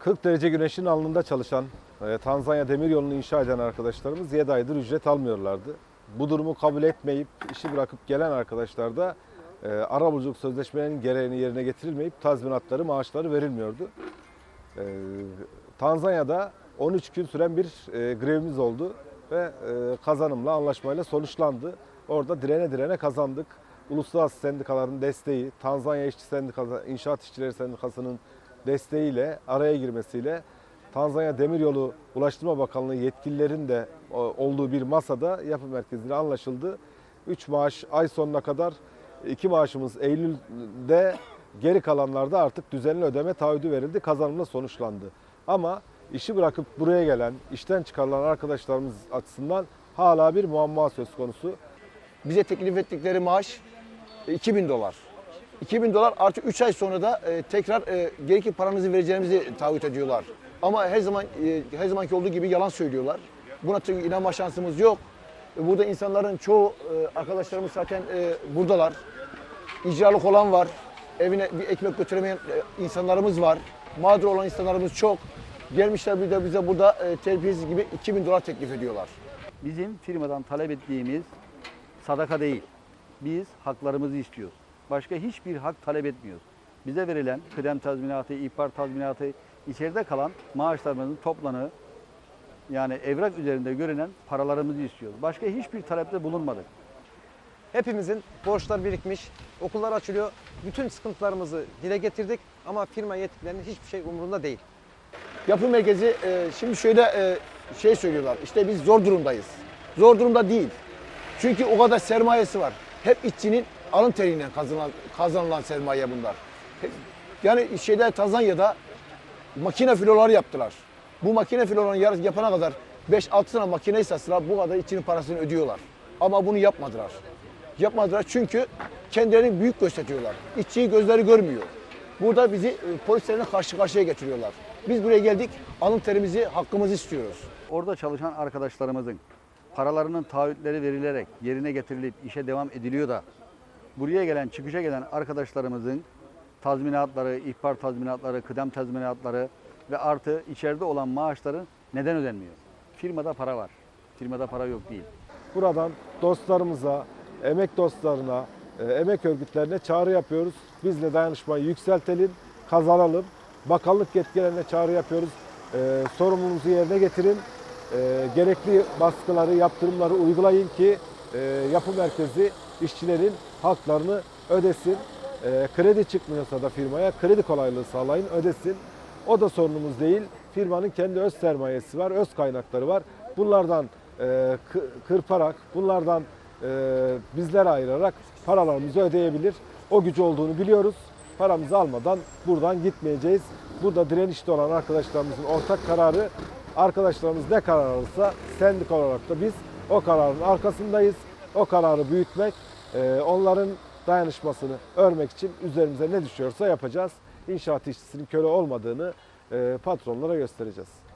40 derece güneşin alnında çalışan e, Tanzanya Demiryolu'nu inşa eden arkadaşlarımız 7 aydır ücret almıyorlardı. Bu durumu kabul etmeyip işi bırakıp gelen arkadaşlar da e, arabuluculuk sözleşmelerinin gereğini yerine getirilmeyip tazminatları, maaşları verilmiyordu. E, Tanzanya'da 13 gün süren bir e, grevimiz oldu ve e, kazanımla, anlaşmayla sonuçlandı. Orada direne direne kazandık. Uluslararası sendikaların desteği, Tanzanya İşçi Sendikası, İnşaat İşçileri Sendikası'nın desteğiyle, araya girmesiyle Tanzanya Demiryolu Ulaştırma Bakanlığı yetkililerin de o, olduğu bir masada yapı merkezinde anlaşıldı. 3 maaş ay sonuna kadar, 2 maaşımız Eylül'de geri kalanlarda artık düzenli ödeme taahhüdü verildi. Kazanımla sonuçlandı. Ama işi bırakıp buraya gelen, işten çıkarılan arkadaşlarımız açısından hala bir muamma söz konusu. Bize teklif ettikleri maaş e, 2000 dolar. 2000 dolar artı 3 ay sonra da e, tekrar e, gerekli paranızı vereceğimizi taahhüt ediyorlar. Ama her zaman e, her zamanki olduğu gibi yalan söylüyorlar. Buna çünkü inanma şansımız yok. E, Burada insanların çoğu e, arkadaşlarımız zaten e, buradalar. İcralık olan var. Evine bir ekmek götüremeyen e, insanlarımız var. Mağdur olan insanlarımız çok. Gelmişler bir de bize burada e, terbiyesiz gibi 2000 dolar teklif ediyorlar. Bizim firmadan talep ettiğimiz sadaka değil. Biz haklarımızı istiyoruz. Başka hiçbir hak talep etmiyoruz. Bize verilen kıdem tazminatı, ihbar tazminatı, içeride kalan maaşlarımızın toplanı yani evrak üzerinde görünen paralarımızı istiyoruz. Başka hiçbir talepte bulunmadık. Hepimizin borçlar birikmiş, okullar açılıyor. Bütün sıkıntılarımızı dile getirdik ama firma yetkililerinin hiçbir şey umurunda değil. Yapı merkezi e, şimdi şöyle e, şey söylüyorlar. İşte biz zor durumdayız. Zor durumda değil. Çünkü o kadar sermayesi var. Hep işçinin alın teriyle kazanılan, kazanılan sermaye bunlar. Yani şeyde Tanzanya'da makine filoları yaptılar. Bu makine filolarını yapana kadar 5-6 tane makine sıra bu kadar işçinin parasını ödüyorlar. Ama bunu yapmadılar. Yapmadılar çünkü kendilerini büyük gösteriyorlar. İşçiyi gözleri görmüyor. Burada bizi e, polislerine karşı karşıya getiriyorlar. Biz buraya geldik, alın terimizi, hakkımızı istiyoruz. Orada çalışan arkadaşlarımızın paralarının taahhütleri verilerek yerine getirilip işe devam ediliyor da buraya gelen, çıkışa gelen arkadaşlarımızın tazminatları, ihbar tazminatları, kıdem tazminatları ve artı içeride olan maaşları neden ödenmiyor? Firmada para var. Firmada para yok değil. Buradan dostlarımıza, emek dostlarına, e, emek örgütlerine çağrı yapıyoruz. Biz de dayanışmayı yükseltelim, kazanalım. Bakanlık yetkililerine çağrı yapıyoruz. E, sorumluluğunuzu yerine getirin. E, gerekli baskıları, yaptırımları uygulayın ki e, yapı merkezi işçilerin haklarını ödesin. E, kredi çıkmıyorsa da firmaya kredi kolaylığı sağlayın, ödesin. O da sorunumuz değil. Firmanın kendi öz sermayesi var, öz kaynakları var. Bunlardan e, kı- kırparak, bunlardan e, bizlere ayırarak paralarımızı ödeyebilir. O gücü olduğunu biliyoruz. Paramızı almadan buradan gitmeyeceğiz. Burada direnişte olan arkadaşlarımızın ortak kararı, arkadaşlarımız ne karar alırsa sendik olarak da biz o kararın arkasındayız. O kararı büyütmek, e, onların dayanışmasını örmek için üzerimize ne düşüyorsa yapacağız. İnşaat işçisinin köle olmadığını e, patronlara göstereceğiz.